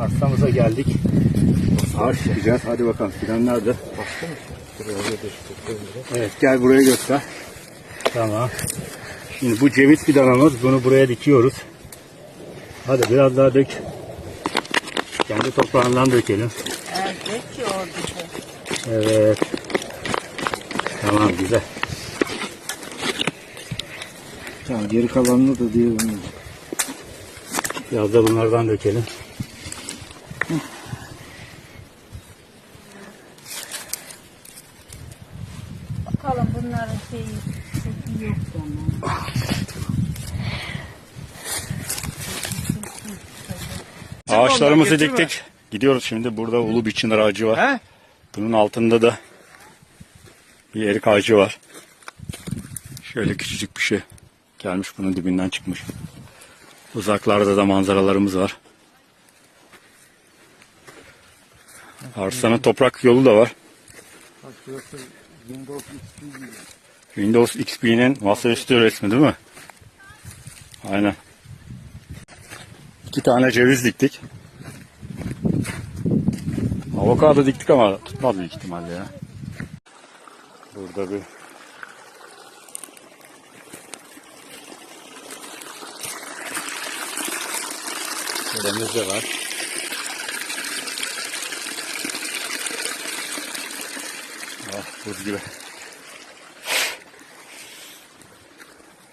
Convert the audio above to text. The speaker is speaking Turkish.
Arsamıza geldik. Ağaç çıkacağız. Hadi bakalım fidan nerede? Evet gel buraya göster. Tamam. Şimdi bu ceviz fidanımız. Bunu buraya dikiyoruz. Hadi biraz daha dök. Kendi toprağından dökelim. Evet ki oradaki. Evet. Tamam güzel. Tamam geri kalanını da diyelim. Biraz da bunlardan dökelim. Bakalım bunların şeyi, şeyi yok ama. Ağaçlarımızı diktik. Gidiyoruz şimdi. Burada ulu bir çınar ağacı var. He? Bunun altında da bir erik ağacı var. Şöyle küçücük bir şey. Gelmiş bunun dibinden çıkmış. Uzaklarda da manzaralarımız var. Arslan'ın toprak yolu da var. Windows XP'nin masaüstü resmi değil mi? Aynen. İki tane ceviz diktik. Avokado diktik ama tutmaz büyük ihtimalle ya. Burada bir Şöylemiz de var. 我自己呗。